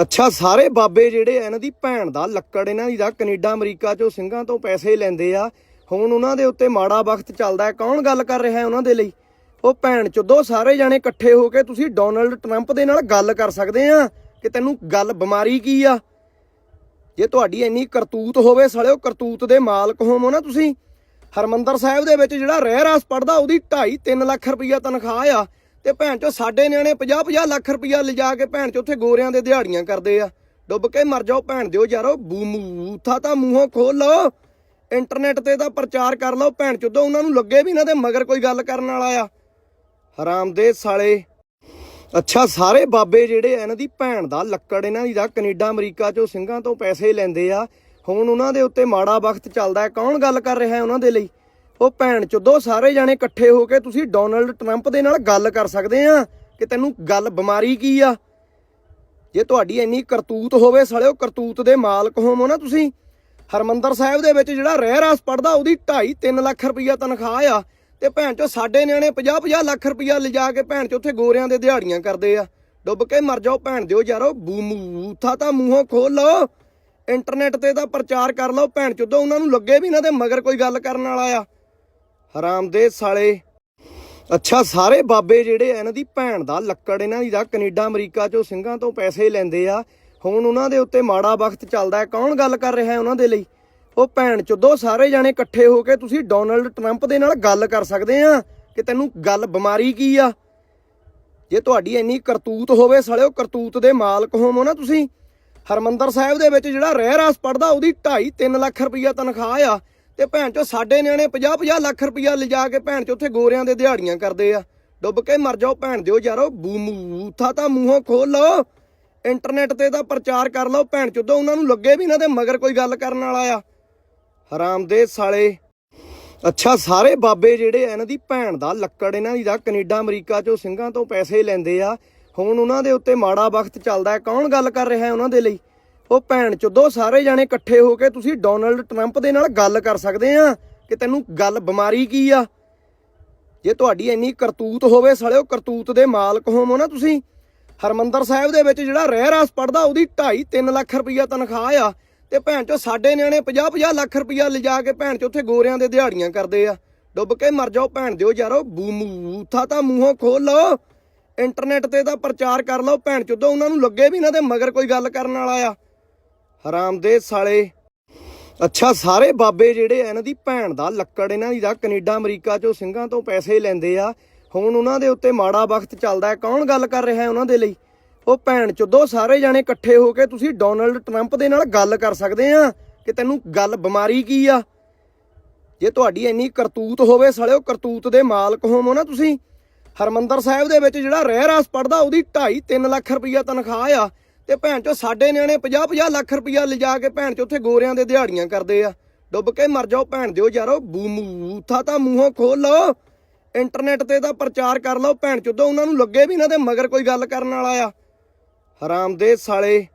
ਅੱਛਾ, ਸਾਰੇ ਬਾਬੇ ਜਿਹੜੇ ਆ ਇਹਨਾਂ ਦੀ ਭੈਣ ਦਾ ਲੱਕੜ, ਇਹਨਾਂ ਦੀ ਦਾ ਕੈਨੇਡਾ, ਅਮਰੀਕਾ ਚੋਂ ਸਿੰਘਾਂ ਤੋਂ ਪੈਸੇ ਲੈਂਦੇ ਆ। ਹੁਣ ਉਹਨਾਂ ਦੇ ਉੱਤੇ ਮਾੜਾ ਵਕਤ ਚੱਲਦਾ ਹੈ। ਕੌਣ ਗੱਲ ਕਰ ਰਿਹਾ ਹੈ ਉਹਨਾਂ ਦੇ ਲਈ? ਉਹ ਭੈਣ ਚੋਦੋ ਸਾਰੇ ਜਾਣੇ ਇਕੱਠੇ ਹੋ ਕੇ ਤੁਸੀਂ ਡੋਨਲਡ ਟਰੰਪ ਦੇ ਨਾਲ ਗੱਲ ਕਰ ਸਕਦੇ ਆ ਕਿ ਤੈਨੂੰ ਗੱਲ ਬਿਮਾਰੀ ਕੀ ਆ? ਜੇ ਤੁਹਾਡੀ ਇੰਨੀ ਕਰਤੂਤ ਹੋਵੇ ਸਲਿਓ, ਕਰਤੂਤ ਦੇ ਮਾਲਕ ਹੋਵੋ ਨਾ ਤੁਸੀਂ। ਹਰਮੰਦਰ ਸਾਹਿਬ ਦੇ ਵਿੱਚ ਜਿਹੜਾ ਰਹਿ ਰਾਸ ਪੜਦਾ, ਉਹਦੀ 2.5 3 ਲੱਖ ਰੁਪਈਆ ਤਨਖਾਹ ਆ। ਤੇ ਭੈਣ ਚੋ, ਸਾਡੇ ਨਿਆਣੇ 50 50 ਲੱਖ ਰੁਪਈਆ ਲਿਜਾ ਕੇ ਭੈਣ ਚੋ ਉੱਥੇ ਗੋਰਿਆਂ ਦੇ ਦਿਹਾੜੀਆਂ ਕਰਦੇ ਆ। ਡੁੱਬ ਕੇ ਮਰ ਜਾਓ ਭੈਣ ਦਿਓ ਯਾਰੋ, ਬੂ- ਬੂਥਾ ਤਾਂ ਮੂੰਹੋਂ ਖੋਲ ਲਓ। ਇੰਟਰਨੈਟ ਤੇ ਤਾਂ ਪ੍ਰਚਾਰ ਕਰ ਲਓ ਭੈਣ ਚੋਦੋ ਉਹਨਾਂ ਨੂੰ ਲੱਗੇ ਵੀ ਇਹਨਾਂ ਦੇ ਮਗਰ ਕੋਈ ਗੱਲ ਕਰਨ ਵਾਲਾ ਆ। ਹਰਾਮ ਦੇ ਸਾਲੇ। ਅੱਛਾ, ਸਾਰੇ ਬਾਬੇ ਜਿਹੜੇ ਆ, ਇਹਨਾਂ ਦੀ ਭੈਣ ਦਾ ਲੱਕੜ, ਇਹਨਾਂ ਦੀ ਦਾ ਕੈਨੇਡਾ, ਅਮਰੀਕਾ ਚੋਂ ਸਿੰਘਾਂ ਤੋਂ ਪੈਸੇ ਲੈਂਦੇ ਆ। ਹੁਣ ਉਹਨਾਂ ਦੇ ਉੱਤੇ ਮਾੜਾ ਵਕਤ ਚੱਲਦਾ ਕੌਣ ਗੱਲ ਕਰ ਰਿਹਾ ਉਹਨਾਂ ਦੇ ਲਈ? ਉਹ ਭੈਣ ਚੋਦੋ ਸਾਰੇ ਜਾਣੇ ਇਕੱਠੇ ਹੋ ਕੇ ਤੁਸੀਂ ਡੋਨਲਡ ਟਰੰਪ ਦੇ ਨਾਲ ਗੱਲ ਕਰ ਸਕਦੇ ਆ ਕਿ ਤੈਨੂੰ ਗੱਲ ਬਿਮਾਰੀ ਕੀ ਆ? ਜੇ ਤੁਹਾਡੀ ਇੰਨੀ ਕਰਤੂਤ ਹੋਵੇ ਸਲਿਓ, ਕਰਤੂਤ ਦੇ ਮਾਲਕ ਹੋਵੋ ਨਾ ਤੁਸੀਂ। ਹਰਮੰਦਰ ਸਾਹਿਬ ਦੇ ਵਿੱਚ ਜਿਹੜਾ ਰਹਿ ਰਾਸ ਪੜਦਾ, ਉਹਦੀ 2.5 3 ਲੱਖ ਰੁਪਈਆ ਤਨਖਾਹ ਆ ਤੇ ਭੈਣ ਚੋ ਸਾਡੇ ਨਿਆਣੇ 50 50 ਲੱਖ ਰੁਪਈਆ ਲਿਜਾ ਕੇ ਭੈਣ ਚੋ ਉੱਥੇ ਗੋਰਿਆਂ ਦੇ ਦਿਹਾੜੀਆਂ ਕਰਦੇ ਆ। ਡੁੱਬ ਕੇ ਮਰ ਜਾਓ ਭੈਣ ਦਿਓ ਯਾਰੋ, ਬੂ- ਬੂਥਾ ਤਾਂ ਮੂੰਹੋਂ ਖੋਲ ਲਓ। ਇੰਟਰਨੈਟ ਤੇ ਤਾਂ ਪ੍ਰਚਾਰ ਕਰ ਲਓ ਭੈਣ ਚੋਦੋ, ਉਹਨਾਂ ਨੂੰ ਲੱਗੇ ਵੀ ਇਹਨਾਂ ਦੇ ਮਗਰ ਕੋਈ ਗੱਲ ਕਰਨ ਵਾਲਾ ਆ। ਹਰਾਮ ਦੇ ਸਾਲੇ। ਅੱਛਾ, ਸਾਰੇ ਬਾਬੇ ਜਿਹੜੇ ਇਹਨਾਂ ਦੀ ਭੈਣ ਦਾ ਲੱਕੜ, ਇਹਨਾਂ ਦੀ ਦਾ ਕੈਨੇਡਾ, ਅਮਰੀਕਾ ਚੋਂ ਸਿੰਘਾਂ ਤੋਂ ਪੈਸੇ ਲੈਂਦੇ ਆ। ਹੁਣ ਉਹਨਾਂ ਦੇ ਉੱਤੇ ਮਾੜਾ ਵਕਤ ਚੱਲਦਾ ਹੈ। ਕੌਣ ਗੱਲ ਕਰ ਰਿਹਾ ਹੈ ਉਹਨਾਂ ਦੇ ਲਈ? ਉਹ ਭੈਣ ਚੋਦੋ ਸਾਰੇ ਜਾਣੇ ਇਕੱਠੇ ਹੋ ਕੇ ਤੁਸੀਂ ਡੋਨਲਡ ਟਰੰਪ ਦੇ ਨਾਲ ਗੱਲ ਕਰ ਸਕਦੇ ਆ ਕਿ ਤੈਨੂੰ ਗੱਲ ਬਿਮਾਰੀ ਕੀ ਆ? ਜੇ ਤੁਹਾਡੀ ਇੰਨੀ ਕਰਤੂਤ ਹੋਵੇ ਸਲਿਓ, ਕਰਤੂਤ ਦੇ ਮਾਲਕ ਹੋਵੋ ਨਾ ਤੁਸੀਂ। ਹਰਮੰਦਰ ਸਾਹਿਬ ਦੇ ਵਿੱਚ ਜਿਹੜਾ ਰਹਿ ਰਾਸ ਪੜਦਾ, ਉਹਦੀ 2.5 3 ਲੱਖ ਰੁਪਈਆ ਤਨਖਾਹ ਆ। ਤੇ ਭੈਣ ਚੋ, ਸਾਡੇ ਨਿਆਣੇ 50 50 ਲੱਖ ਰੁਪਈਆ ਲਿਜਾ ਕੇ ਭੈਣ ਚੋ ਉੱਥੇ ਗੋਰਿਆਂ ਦੇ ਦਿਹਾੜੀਆਂ ਕਰਦੇ ਆ। ਡੁੱਬ ਕੇ ਮਰ ਜਾਓ ਭੈਣ ਦਿਓ ਯਾਰੋ, ਬੂ- ਬੂਥਾ ਤਾਂ ਮੂੰਹੋਂ ਖੋਲ ਲਓ। ਇੰਟਰਨੈਟ ਤੇ ਤਾਂ ਪ੍ਰਚਾਰ ਕਰ ਲਓ ਭੈਣ ਚੋਦੋ ਉਹਨਾਂ ਨੂੰ ਲੱਗੇ ਵੀ ਇਹਨਾਂ ਦੇ ਮਗਰ ਕੋਈ ਗੱਲ ਕਰਨ ਵਾਲਾ ਆ। ਹਰਾਮ ਦੇ ਸਾਲੇ। ਅੱਛਾ, ਸਾਰੇ ਬਾਬੇ ਜਿਹੜੇ ਆ, ਇਹਨਾਂ ਦੀ ਭੈਣ ਦਾ ਲੱਕੜ, ਇਹਨਾਂ ਦੀ ਦਾ ਕੈਨੇਡਾ, ਅਮਰੀਕਾ ਚੋਂ ਸਿੰਘਾਂ ਤੋਂ ਪੈਸੇ ਲੈਂਦੇ ਆ। ਹੁਣ ਉਹਨਾਂ ਦੇ ਉੱਤੇ ਮਾੜਾ ਵਕਤ ਚੱਲਦਾ ਕੌਣ ਗੱਲ ਕਰ ਰਿਹਾ ਉਹਨਾਂ ਦੇ ਲਈ? ਉਹ ਭੈਣ ਚੋਦੋ ਸਾਰੇ ਜਾਣੇ ਇਕੱਠੇ ਹੋ ਕੇ ਤੁਸੀਂ ਡੋਨਲਡ ਟਰੰਪ ਦੇ ਨਾਲ ਗੱਲ ਕਰ ਸਕਦੇ ਆ ਕਿ ਤੈਨੂੰ ਗੱਲ ਬਿਮਾਰੀ ਕੀ ਆ? ਜੇ ਤੁਹਾਡੀ ਇੰਨੀ ਕਰਤੂਤ ਹੋਵੇ ਸਲਿਓ, ਕਰਤੂਤ ਦੇ ਮਾਲਕ ਹੋਵੋ ਨਾ ਤੁਸੀਂ। ਹਰਮੰਦਰ ਸਾਹਿਬ ਦੇ ਵਿੱਚ ਜਿਹੜਾ ਰਹਿ ਰਾਸ ਪੜਦਾ, ਉਹਦੀ 2.5 3 ਲੱਖ ਰੁਪਈਆ ਤਨਖਾਹ ਆ ਤੇ ਭੈਣ ਚੋ ਸਾਡੇ ਨਿਆਣੇ 50 50 ਲੱਖ ਰੁਪਈਆ ਲਿਜਾ ਕੇ ਭੈਣ ਚੋ ਉੱਥੇ ਗੋਰਿਆਂ ਦੇ ਦਿਹਾੜੀਆਂ ਕਰਦੇ ਆ। ਡੁੱਬ ਕੇ ਮਰ ਜਾਓ ਭੈਣ ਦਿਓ ਯਾਰੋ, ਬੂ- ਬੂਥਾ ਤਾਂ ਮੂੰਹੋਂ ਖੋਲ ਲਓ। ਇੰਟਰਨੈਟ ਤੇ ਤਾਂ ਪ੍ਰਚਾਰ ਕਰ ਲਓ ਭੈਣ ਚੋਦੋ, ਉਹਨਾਂ ਨੂੰ ਲੱਗੇ ਵੀ ਇਹਨਾਂ ਦੇ ਮਗਰ ਕੋਈ ਗੱਲ ਕਰਨ ਵਾਲਾ ਆ। ਹਰਾਮ ਦੇ ਸਾਲੇ। ਅੱਛਾ, ਸਾਰੇ ਬਾਬੇ ਜਿਹੜੇ ਆ, ਇਹਨਾਂ ਦੀ ਭੈਣ ਦਾ ਲੱਕੜ, ਇਹਨਾਂ ਦੀ ਦਾ ਕੈਨੇਡਾ, ਅਮਰੀਕਾ ਚੋਂ ਸਿੰਘਾਂ ਤੋਂ ਪੈਸੇ ਲੈਂਦੇ ਆ। ਹੁਣ ਉਹਨਾਂ ਦੇ ਉੱਤੇ ਮਾੜਾ ਵਕਤ ਚੱਲਦਾ ਹੈ। ਕੌਣ ਗੱਲ ਕਰ ਰਿਹਾ ਹੈ ਉਹਨਾਂ ਦੇ ਲਈ? ਉਹ ਭੈਣ ਚੋਦੋ ਸਾਰੇ ਜਾਣੇ ਇਕੱਠੇ ਹੋ ਕੇ ਤੁਸੀਂ ਡੋਨਲਡ ਟਰੰਪ ਦੇ ਨਾਲ ਗੱਲ ਕਰ ਸਕਦੇ ਆ ਕਿ ਤੈਨੂੰ ਗੱਲ ਬਿਮਾਰੀ ਕੀ ਆ? ਜੇ ਤੁਹਾਡੀ ਇੰਨੀ ਕਰਤੂਤ ਹੋਵੇ ਸਲਿਓ, ਕਰਤੂਤ ਦੇ ਮਾਲਕ ਹੋਵੋ ਨਾ ਤੁਸੀਂ। ਹਰਮੰਦਰ ਸਾਹਿਬ ਦੇ ਵਿੱਚ ਜਿਹੜਾ ਰਹਿ ਰਾਸ ਪੜਦਾ, ਉਹਦੀ 2.5 3 ਲੱਖ ਰੁਪਈਆ ਤਨਖਾਹ ਆ। ਤੇ ਭੈਣ ਚੋ ਸਾਡੇ ਨਿਆਣੇ 50 50 ਲੱਖ ਰੁਪਈਆ ਲਿਜਾ ਕੇ ਭੈਣ ਚੋ ਉੱਥੇ ਗੋਰਿਆਂ ਦੇ ਦਿਹਾੜੀਆਂ ਕਰਦੇ ਆ। ਡੁੱਬ ਕੇ ਮਰ ਜਾਓ ਭੈਣ ਦਿਓ ਯਾਰੋ, ਬੂ- ਬੂਥਾ ਤਾਂ ਮੂੰਹੋਂ ਖੋਲ ਲਓ। ਇੰਟਰਨੈਟ ਤੇ ਤਾਂ ਪ੍ਰਚਾਰ ਕਰ ਲਓ ਭੈਣ ਚੋਦੋ ਉਹਨਾਂ ਨੂੰ ਲੱਗੇ ਵੀ ਇਹਨਾਂ ਦੇ ਮਗਰ ਕੋਈ ਗੱਲ ਕਰਨ ਵਾਲਾ ਆ। ਹਰਾਮ ਦੇ ਸਾਲੇ।